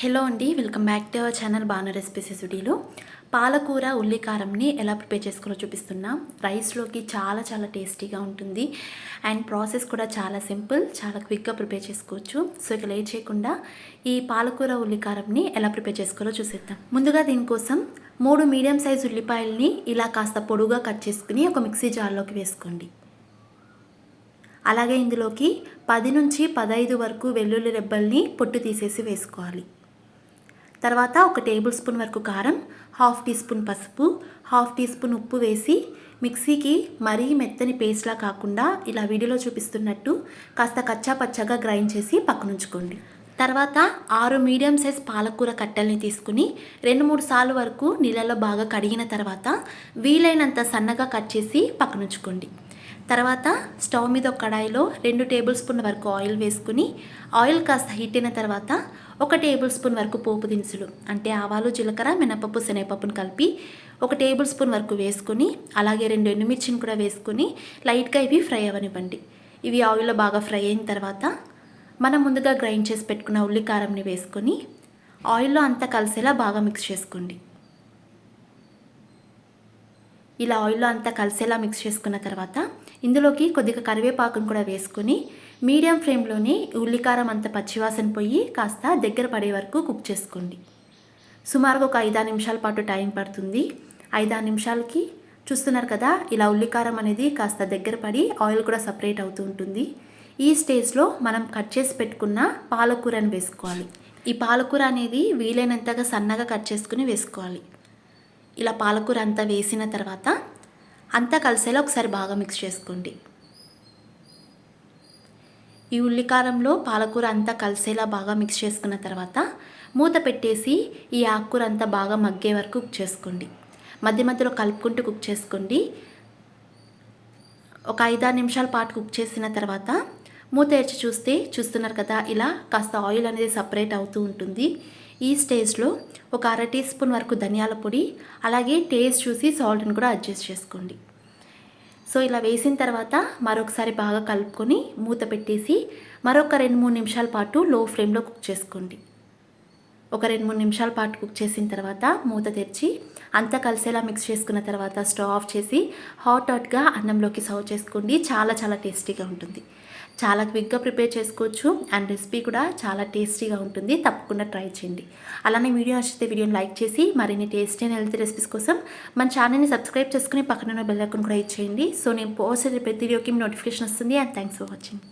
Hello అండి welcome back to our channel Banu recipes వీడియోలో పాలకూర ఉల్లికారంని ఎలా ప్రిపేర్ చేసుకోవాలో చూపిస్తున్నా. రైస్లోకి చాలా చాలా టేస్టీగా ఉంటుంది. అండ్ ప్రాసెస్ కూడా చాలా సింపుల్ చాలా క్విక్గా ప్రిపేర్ చేసుకోవచ్చు. సో ఇక లేట్ చేయకుండా ఈ పాలకూర ఉల్లికారంని ఎలా ప్రిపేర్ చేసుకోవాలో చూసేద్దాం. ముందుగా దీనికోసం మూడు మీడియం సైజ్ ఉల్లిపాయల్ని ఇలా కాస్త పొడుగా కట్ చేసుకుని ఒక మిక్సీ జార్లోకి వేసుకోండి. అలాగే ఇందులోకి పది నుంచి పదహైదు వరకు వెల్లుల్లి రెబ్బల్ని పొట్టు తీసేసి వేసుకోవాలి. తర్వాత ఒక టేబుల్ స్పూన్ వరకు కారం హాఫ్ టీ స్పూన్ పసుపు హాఫ్ టీ స్పూన్ ఉప్పు వేసి మిక్సీకి మరీ మెత్తని పేస్ట్లా కాకుండా ఇలా వీడియోలో చూపిస్తున్నట్టు కాస్త కచ్చా పచ్చగా గ్రైండ్ చేసి పక్కనుంచుకోండి. తర్వాత ఆరు మీడియం సైజ్ పాలకూర కట్టెల్ని తీసుకుని రెండు మూడు సార్లు వరకు నీళ్ళలో బాగా కడిగిన తర్వాత వీలైనంత సన్నగా కట్ చేసి పక్కనుంచుకోండి. తర్వాత స్టవ్ మీద ఒక కడాయిలో రెండు టేబుల్ స్పూన్ వరకు ఆయిల్ వేసుకుని ఆయిల్ కాస్త హీట్ అయిన తర్వాత ఒక టేబుల్ స్పూన్ వరకు పోపు దినుసులు అంటే ఆవాలు జీలకర్ర మినపప్పు శనగపప్పును కలిపి ఒక టేబుల్ స్పూన్ వరకు వేసుకుని అలాగే రెండు ఎండుమిర్చిని కూడా వేసుకుని లైట్గా ఇవి ఫ్రై అవ్వనివ్వండి. ఇవి ఆయిల్లో బాగా ఫ్రై అయిన తర్వాత మనం ముందుగా గ్రైండ్ చేసి పెట్టుకున్న ఉల్లికారంని వేసుకొని ఆయిల్లో అంతా కలిసేలా బాగా మిక్స్ చేసుకోండి. ఇలా ఆయిల్లో అంతా కలిసేలా మిక్స్ చేసుకున్న తర్వాత ఇందులోకి కొద్దిగా కరివేపాకును కూడా వేసుకొని మీడియం ఫ్లేమ్లోనే ఉల్లికారం అంత పచ్చివాసన పోయి కాస్త దగ్గర పడే వరకు కుక్ చేసుకోండి. సుమారుగా ఒక ఐదారు నిమిషాల పాటు టైం పడుతుంది. ఐదారు నిమిషాలకి చూస్తున్నారు కదా ఇలా ఉల్లికారం అనేది కాస్త దగ్గర పడి ఆయిల్ కూడా సపరేట్ అవుతూ ఉంటుంది. ఈ స్టేజ్లో మనం కట్ చేసి పెట్టుకున్న పాలకూరని వేసుకోవాలి. ఈ పాలకూర అనేది వీలైనంతగా సన్నగా కట్ చేసుకుని వేసుకోవాలి. ఇలా పాలకూర అంతా వేసిన తర్వాత అంతా కలిసేలా ఒకసారి బాగా మిక్స్ చేసుకోండి. ఈ ఉల్లికారంలో పాలకూర అంతా కలిసేలా బాగా మిక్స్ చేసుకున్న తర్వాత మూత పెట్టేసి ఈ ఆకుకూర అంతా బాగా మగ్గే వరకు కుక్ చేసుకోండి. మధ్య మధ్యలో కలుపుకుంటూ కుక్ చేసుకోండి. ఒక ఐదారు నిమిషాల పాటు కుక్ చేసిన తర్వాత మూత తెరిచి చూస్తే చూస్తున్నారు కదా ఇలా కాస్త ఆయిల్ అనేది సపరేట్ అవుతూ ఉంటుంది. ఈ స్టేజ్లో ఒక అర టీ స్పూన్ వరకు ధనియాల పొడి అలాగే టేస్ట్ చూసి సాల్ట్ని కూడా అడ్జస్ట్ చేసుకోండి. సో ఇలా వేసిన తర్వాత మరొకసారి బాగా కలుపుకొని మూత పెట్టేసి మరొక రెండు మూడు నిమిషాల పాటు లో ఫ్లేమ్లో కుక్ చేసుకోండి. ఒక రెండు మూడు నిమిషాల పాటు కుక్ చేసిన తర్వాత మూత తెరిచి అంతా కలిసేలా మిక్స్ చేసుకున్న తర్వాత స్టవ్ ఆఫ్ చేసి హాట్ హాట్గా అన్నంలోకి సర్వ్ చేసుకోండి. చాలా చాలా టేస్టీగా ఉంటుంది. చాలా క్విక్గా ప్రిపేర్ చేసుకోవచ్చు అండ్ రెసిపీ కూడా చాలా టేస్టీగా ఉంటుంది. తప్పకుండా ట్రై చేయండి. అలానే వీడియో నచ్చితే వీడియోని లైక్ చేసి మరిన్ని టేస్టీ అండ్ హెల్తీ రెసిపీస్ కోసం మన ఛానల్ని సబ్స్క్రైబ్ చేసుకుని పక్కన బెల్ ఐకాన్ కూడా ఇచ్చేయండి సో నేను పోస్ట్ ప్రతి వీడియోకి నోటిఫికేషన్ వస్తుంది అండ్ థ్యాంక్స్ ఫర్ వాచింగ్.